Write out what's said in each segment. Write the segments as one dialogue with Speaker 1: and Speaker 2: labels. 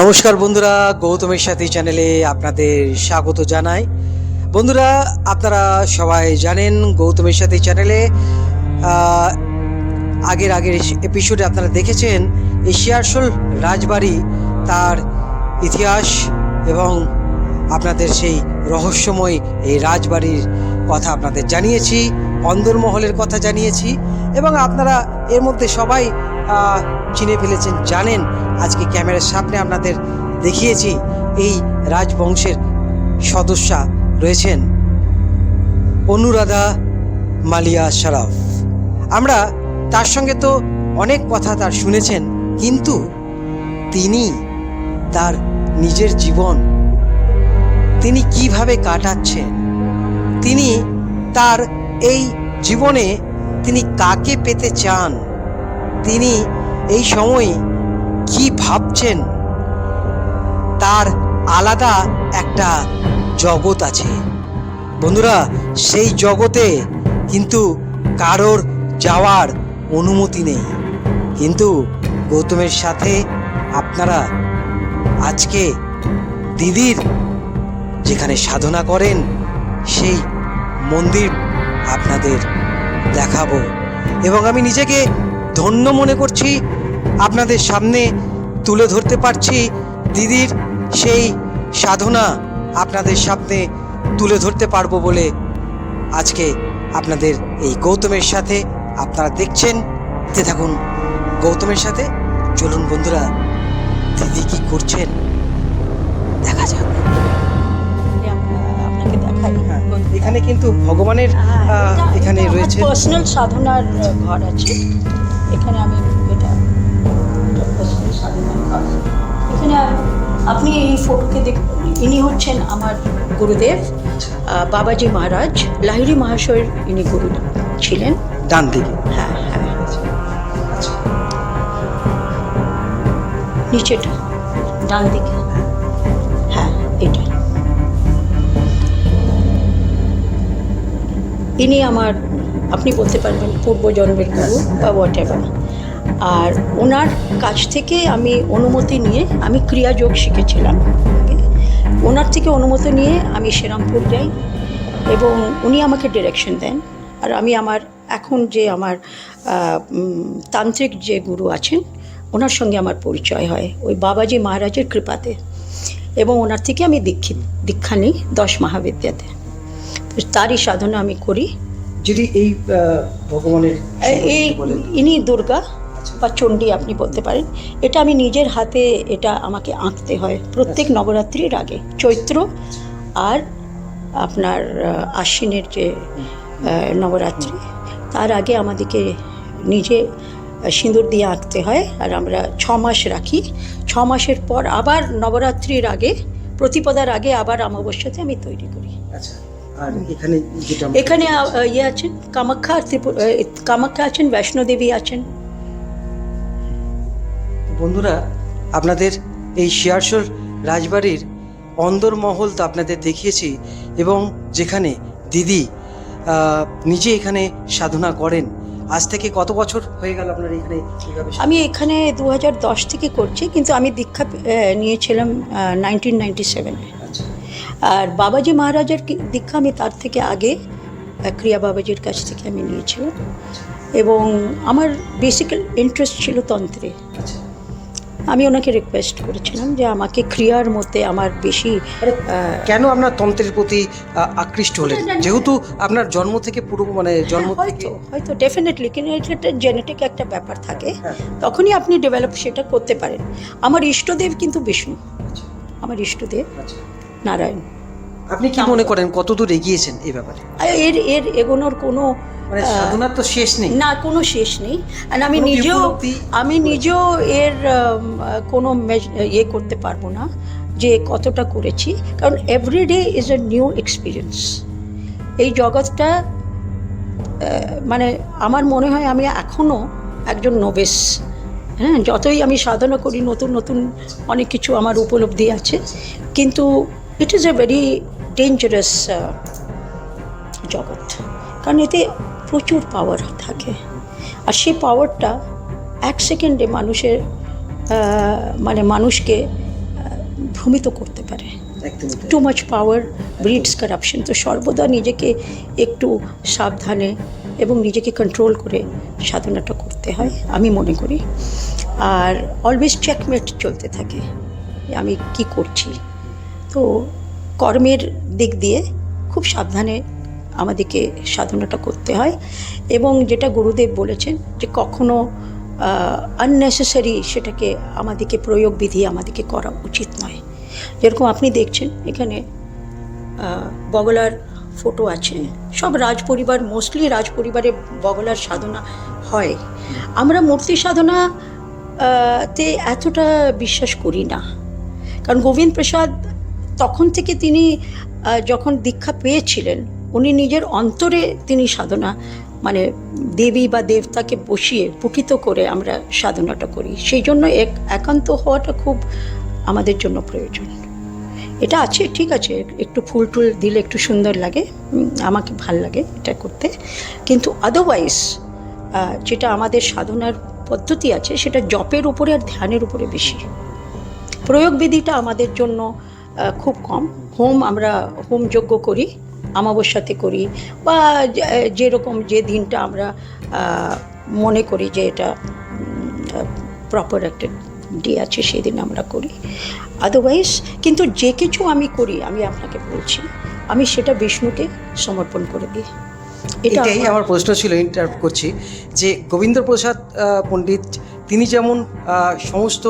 Speaker 1: নমস্কার বন্ধুরা, গৌতমের সাথী চ্যানেলে আপনাদের স্বাগত জানাই। বন্ধুরা, আপনারা সবাই জানেন গৌতমের সাথী চ্যানেলে আগের আগের এপিসোডে আপনারা দেখেছেন এশিয়ারশোল রাজবাড়ি তার ইতিহাস এবং আপনাদের সেই রহস্যময় এই রাজবাড়ির কথা আপনাদের জানিয়েছি, অন্দরমহলের কথা জানিয়েছি এবং আপনারা এর মধ্যে সবাই চিনে ফেলেছেন, জানেন। আজকে ক্যামেরার সামনে আপনাদের দেখিয়েছি এই রাজবংশের সদস্যা রয়েছেন অনুরাধা মালিয়া শরাফ আমরা তার সঙ্গে তো অনেক কথা তার শুনেছেন, কিন্তু তিনি তার নিজের জীবন, তিনি কীভাবে কাটাচ্ছেন, তিনি তার এই জীবনে তিনি কাকে পেতে চান, তিনি এই সময় কি ভাবছেন? তার আলাদা একটা জগৎ আছে। বন্ধুরা, সেই জগতে কিন্তু কারোর যাওয়ার অনুমতি নেই। কিন্তু গৌতমের সাথে আপনারা আজকে দিদির যেখানে সাধনা করেন, সেই মন্দির আপনাদের দেখাবো। এবং আমি নিজেকে ধন্য মনে করছি। আপনাদের সামনে তুলে ধরতে পারছি দিদির সেই সাধনা আপনাদের সামনে তুলে ধরতে পারব বলে আজকে আপনাদের এই গৌতমের সাথে আপনারা দেখছেন। তে থাকুন গৌতমের সাথে চলুন বন্ধুরা দিদি কি করছেন? দেখা যাক।
Speaker 2: আপনাকে দেখাই
Speaker 1: এখানে কিন্তু ভগবানের আহ, এখানে রয়েছে।
Speaker 2: পার্সোনাল সাধনার ঘর আছে। এখানে আমি এটা। এখানে আপনি এই ফটোকে দেখুন ইনি হচ্ছেন আমার গুরুদেব বাবাজি মহারাজ লাহিড়ি মহাশয়ের ইনি গুরু ছিলেন।
Speaker 1: ডান দিকে
Speaker 2: হ্যাঁ হ্যাঁ। নিচেটা ডান দিকে হ্যাঁ এটা। ইনি আমার আপনি বলতে পারবেন পূর্বজন্মের গুরু বা হোয়াট আর ওনার কাছ থেকে আমি অনুমতি নিয়ে আমি ক্রিয়াযোগ শিখেছিলাম ওনার থেকে অনুমতি নিয়ে আমি শ্রীরামপুর যাই এবং উনি আমাকে ডিরেকশন দেন। আর আমি আমার এখন যে আমার তান্ত্রিক যে গুরু আছেন, ওনার সঙ্গে আমার পরিচয় হয়, ওই বাবাজি মহারাজের কৃপাতে। এবং ওনার থেকে আমি দীক্ষিত, দীক্ষা নিই দশ মহাবিদ্যাতে। তারই সাধনা আমি করি।
Speaker 1: যদি এই ভগবানের
Speaker 2: এই ইনি দুর্গা বা চণ্ডী আপনি বলতে পারেন এটা আমি নিজের হাতে এটা আমাকে আঁকতে হয় প্রত্যেক নবরাত্রির আগে। চৈত্র আর আপনার আশ্বিনের যে নবরাত্রি তার আগে আমাদেরকে নিজে সিঁদুর দিয়ে আঁকতে হয় আর আমরা ছ মাস রাখি। ছ মাসের পর আবার নবরাত্রির আগে প্রতিপদার আগে আবার অমাবস্যাতে আমি তৈরি করি।
Speaker 1: আচ্ছা। আর এখানে যেটা
Speaker 2: এখানে ইয়ে আছেন কামাখ্যা কামাখ্যা আছেন বৈষ্ণোদেবী আছেন।
Speaker 1: বন্ধুরা আপনাদের এই শিয়ারশোর রাজবাড়ির অন্দরমহল তো আপনাদের দেখিয়েছি এবং যেখানে দিদি নিজে এখানে সাধনা করেন। আজ থেকে কত বছর হয়ে গেল আপনার এখানে
Speaker 2: আমি এখানে দু দশ থেকে করছি কিন্তু আমি দীক্ষা নিয়েছিলাম নাইনটিন নাইনটি সেভেনে। আর বাবাজি মহারাজের দীক্ষা আমি তার থেকে আগে ক্রিয়া বাবাজির কাছ থেকে আমি নিয়েছিলাম। এবং আমার বেসিক ইন্টারেস্ট ছিল তন্ত্রে। আমি ওনাকে রিকোয়েস্ট করেছিলাম যে আমাকে ক্রিয়ার মধ্যে আমার বেশি
Speaker 1: কেন আপনার তন্ত্রের প্রতি আকৃষ্ট হলেন। যেহেতু আপনার জন্ম থেকে পুরো মানে জন্ম
Speaker 2: হ্যাঁ, হয়তো হয়তো ডেফিনেটলি কিন্তু এটা একটা জেনেটিক একটা ব্যাপার থাকে।
Speaker 1: হ্যাঁ।
Speaker 2: তখনই আপনি ডেভেলপ সেটা করতে পারেন। আমার ইষ্টদেব কিন্তু বিষ্ণু।
Speaker 1: আচ্ছা,
Speaker 2: আমার ইষ্টদেব।
Speaker 1: আচ্ছা।
Speaker 2: নারায়ণ।
Speaker 1: আপনি কি মনে করেন কতদূর এগিয়েছেন এই ব্যাপারে?
Speaker 2: এর এর এগোনোর কোনো
Speaker 1: মানে সাধনার তো শেষ নেই।
Speaker 2: না কোনো শেষ নেই। আর আমি নিজেও আমি নিজেও এর কোনো ইয়ে করতে পারব না যে কতটা করেছি। কারণ everyday is a new experience এই জগৎটা মানে আমার মনে হয় আমি এখনও একজন নোবেস হ্যাঁ যতই আমি সাধনা করি নতুন নতুন অনেক কিছু আমার উপলব্ধি আছে। কিন্তু it is a very dangerous জগৎ। কারণ এতে প্রচুর পাওয়ার থাকে। আর সেই পাওয়ারটা এক সেকেন্ডে মানুষের মানে মানুষকে ভ্রমিত করতে পারে। Too much power breeds corruption তো সর্বদা নিজেকে একটু সাবধানে এবং নিজেকে কন্ট্রোল করে সাধনাটা করতে হয় আমি মনে করি। আর অলওয়েজ চেকমেট চলতে থাকে। আমি কি করছি? তো কর্মের দিক দিয়ে খুব সাবধানে আমাদেরকে সাধনাটা করতে হয় এবং যেটা গুরুদেব বলেছেন যে কখনো আননেসেসারি সেটাকে আমাদেরকে প্রয়োগ বিধি আমাদেরকে করা উচিত নয়। যেরকম আপনি দেখছেন এখানে বগলার ফটো আছে। সব রাজ পরিবার মোস্টলি রাজ পরিবারে বগলার সাধনা হয়। আমরা মূর্তি সাধনা তে এতটা বিশ্বাস করি না। কারণ গোবিন্দ প্রসাদ তখন থেকে তিনি যখন দীক্ষা পেয়েছিলেন, উনি নিজের অন্তরে তিনি সাধনা মানে দেবী বা দেবতাকে বসিয়ে পুঠিত করে আমরা সাধনাটা করি। সেই জন্য এক, একান্ত হওয়াটা খুব আমাদের জন্য প্রয়োজন। এটা আছে, ঠিক আছে, একটু ফুল টুল দিলে একটু সুন্দর লাগে আমাকে ভালো লাগে এটা করতে। কিন্তু আদারওয়াইজ যেটা আমাদের সাধনার পদ্ধতি আছে, সেটা জপের উপরে আর ধ্যানের উপরে বেশি। প্রয়োগবিধিটা আমাদের জন্য খুব কম। হোম আমরা হোম যজ্ঞ করি অমাবস্যাতে করি বা যেরকম যে দিনটা আমরা মনে করি যে এটা প্রপার একটা ডে আছে সেদিন আমরা করি। আদারওয়াইজ কিন্তু যে কিছু আমি করি আমি আপনাকে বলছি আমি সেটা বিষ্ণুকে সমর্পণ করে দিই।
Speaker 1: এটাই
Speaker 2: আমার-
Speaker 1: প্রশ্ন ছিল ইন্টারাপ্ট করছি যে গোবিন্দ প্রসাদ পণ্ডিত তিনি যেমন সমস্ত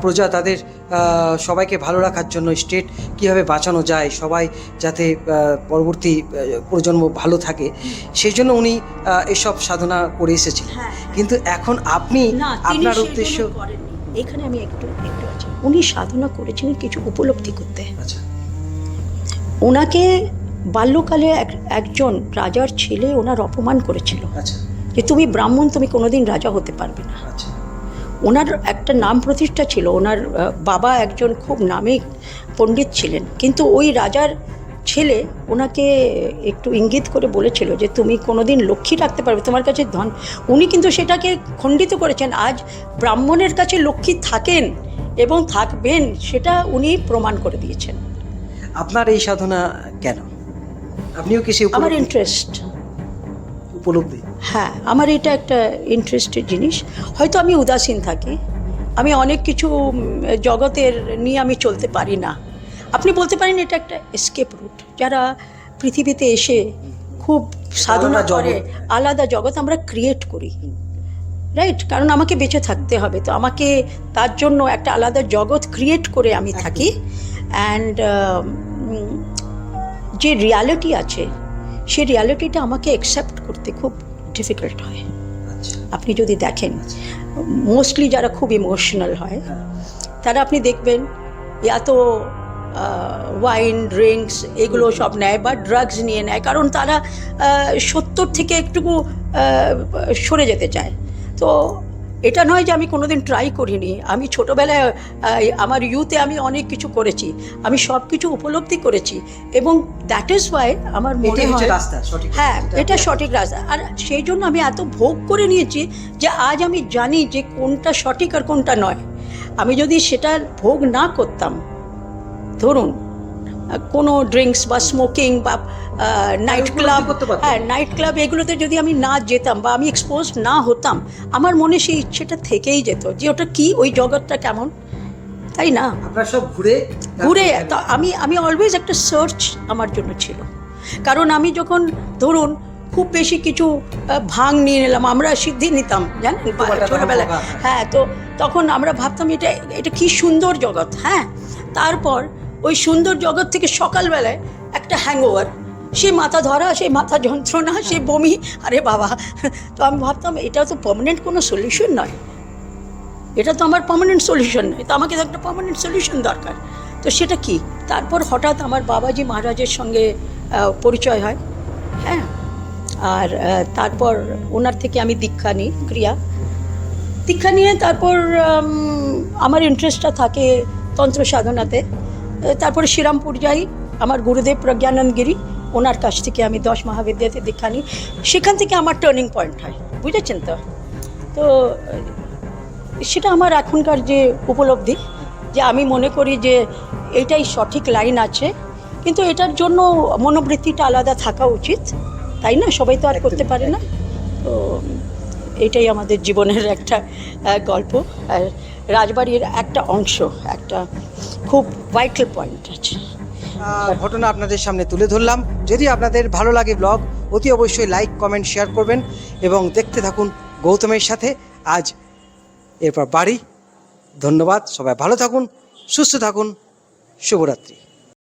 Speaker 1: প্রজা তাদের সবাইকে ভালো রাখার জন্য স্টেট কীভাবে বাঁচানো যায় সবাই যাতে পরবর্তী প্রজন্ম ভালো থাকে সেই জন্য উনি এসব সাধনা করে এসেছিলেন।
Speaker 2: হ্যাঁ।
Speaker 1: কিন্তু এখন আপনি আপনার উদ্দেশ্য।
Speaker 2: এখানে আমি একটু একটু আছি। উনি সাধনা করেছিলেন কিছু উপলব্ধি করতে।
Speaker 1: আচ্ছা।
Speaker 2: ওনাকে বাল্যকালে এক একজন রাজার ছেলে ওনার অপমান করেছিল।
Speaker 1: আচ্ছা।
Speaker 2: যে তুমি ব্রাহ্মণ তুমি কোনোদিন রাজা হতে পারবে না।
Speaker 1: আচ্ছা।
Speaker 2: ওনার একটা নাম প্রতিষ্ঠা ছিল ওনার বাবা একজন খুব নামী পণ্ডিত ছিলেন। কিন্তু ওই রাজার ছেলে ওনাকে একটু ইঙ্গিত করে বলেছিল যে তুমি কোনোদিন লক্ষ্মী রাখতে পারবে তোমার কাছে ধন। উনি কিন্তু সেটাকে খণ্ডিত করেছেন আজ ব্রাহ্মণের কাছে লক্ষ্মী থাকেন এবং থাকবেন। সেটা উনি প্রমাণ করে দিয়েছেন।
Speaker 1: আপনার এই সাধনা কেন? আপনিও কি সেই
Speaker 2: আমার ইন্টারেস্ট
Speaker 1: উপলব্ধি?
Speaker 2: হ্যাঁ আমার এটা একটা ইন্টারেস্টেড জিনিস। হয়তো আমি উদাসীন থাকি। আমি অনেক কিছু জগতের নিয়ে আমি চলতে পারি না। আপনি বলতে পারেন এটা একটা এসকেপ রুট যারা পৃথিবীতে এসে খুব সাধনা করে আলাদা জগৎ আমরা ক্রিয়েট করি। রাইট কারণ আমাকে বেঁচে থাকতে হবে। তো আমাকে তার জন্য একটা আলাদা জগৎ ক্রিয়েট করে আমি থাকি। অ্যান্ড যে রিয়ালিটি আছে সেই রিয়ালিটিটা আমাকে অ্যাকসেপ্ট করতে খুব ডিফিকাল্ট হয়।
Speaker 1: আচ্ছা।
Speaker 2: আপনি যদি দেখেন মোস্টলি যারা খুব ইমোশনাল হয় তারা আপনি দেখবেন এত ওয়াইন ড্রিঙ্কস এগুলো সব নেয় বা ড্রাগস নিয়ে নেয় কারণ তারা সত্তর থেকে একটুকু সরে যেতে চায়। তো এটা নয় যে আমি কোনোদিন ট্রাই করিনি। আমি ছোটোবেলায় আমার ইউতে আমি অনেক কিছু করেছি। আমি সব কিছু উপলব্ধি করেছি। এবং দ্যাট ইজ ওয়াই আমার মনে হয়
Speaker 1: রাস্তা
Speaker 2: হ্যাঁ এটা সঠিক রাস্তা। আর সেই জন্য আমি এত ভোগ করে নিয়েছি যে আজ আমি জানি যে কোনটা সঠিক আর কোনটা নয়। আমি যদি সেটা ভোগ না করতাম ধরুন কোনো ড্রিঙ্কস বা স্মোকিং বা নাইট ক্লাব হ্যাঁ নাইট ক্লাব এগুলোতে যদি আমি না যেতাম বা আমি এক্সপোজ না হতাম আমার মনে সেই ইচ্ছেটা থেকেই যেত যে ওটা কি ওই জগৎটা কেমন? তাই না?
Speaker 1: আপনার সব ঘুরে
Speaker 2: ঘুরে তো আমি আমি অলওয়েজ একটা সার্চ আমার জন্য ছিল। কারণ আমি যখন ধরুন খুব বেশি কিছু ভাং নিয়ে নিলাম আমরা সিদ্ধি নিতাম জানেন? ছোটবেলায়। হ্যাঁ। তো তখন আমরা ভাবতাম এটা এটা কি সুন্দর জগৎ হ্যাঁ? তারপর ওই সুন্দর জগৎ থেকে সকালবেলায় একটা হ্যাংওভার সে মাথা ধরা সেই মাথা যন্ত্রণা, সে বমি, আরে বাবা। তো আমি ভাবতাম, এটা তো পার্মানেন্ট কোনো সলিউশন নয়। এটা তো আমার পার্মানেন্ট সলিউশন নয়। তো আমাকে তো একটা পার্মানেন্ট সলিউশন দরকার। তো সেটা কি? তারপর হঠাৎ আমার বাবাজি মহারাজের সঙ্গে পরিচয় হয়। হ্যাঁ? আর তারপর ওনার থেকে আমি দীক্ষা নিই, ক্রিয়া। দীক্ষা নিয়ে তারপর আমার ইন্টারেস্টটা থাকে তন্ত্র সাধনাতে। তারপরে শ্রীরামপুর যাই, আমার গুরুদেব প্রজ্ঞানন্দ গিরি ওনার কাছ থেকে আমি দশ মহাবিদ্যাতে দীক্ষা নিই। সেখান থেকে আমার টার্নিং পয়েন্ট হয় বুঝেছেন তো? তো সেটা আমার এখনকার যে উপলব্ধি যে আমি মনে করি যে এটাই সঠিক লাইন আছে। কিন্তু এটার জন্য মনোবৃত্তিটা আলাদা থাকা উচিত তাই না? সবাই তো আর করতে পারে না। তো এটাই আমাদের জীবনের একটা গল্প। আর রাজবাড়ির একটা অংশ একটা খুব ভাইটাল পয়েন্ট আছে।
Speaker 1: ঘটনা আপনাদের সামনে তুলে ধরলাম। যদি আপনাদের ভালো লাগে ব্লগ, অতি অবশ্যই লাইক, কমেন্ট, শেয়ার করবেন এবং দেখতে থাকুন গৌতমের সাথে। আজ এরপর বাড়ি। ধন্যবাদ, সবাই ভালো থাকুন, সুস্থ থাকুন। শুভরাত্রি।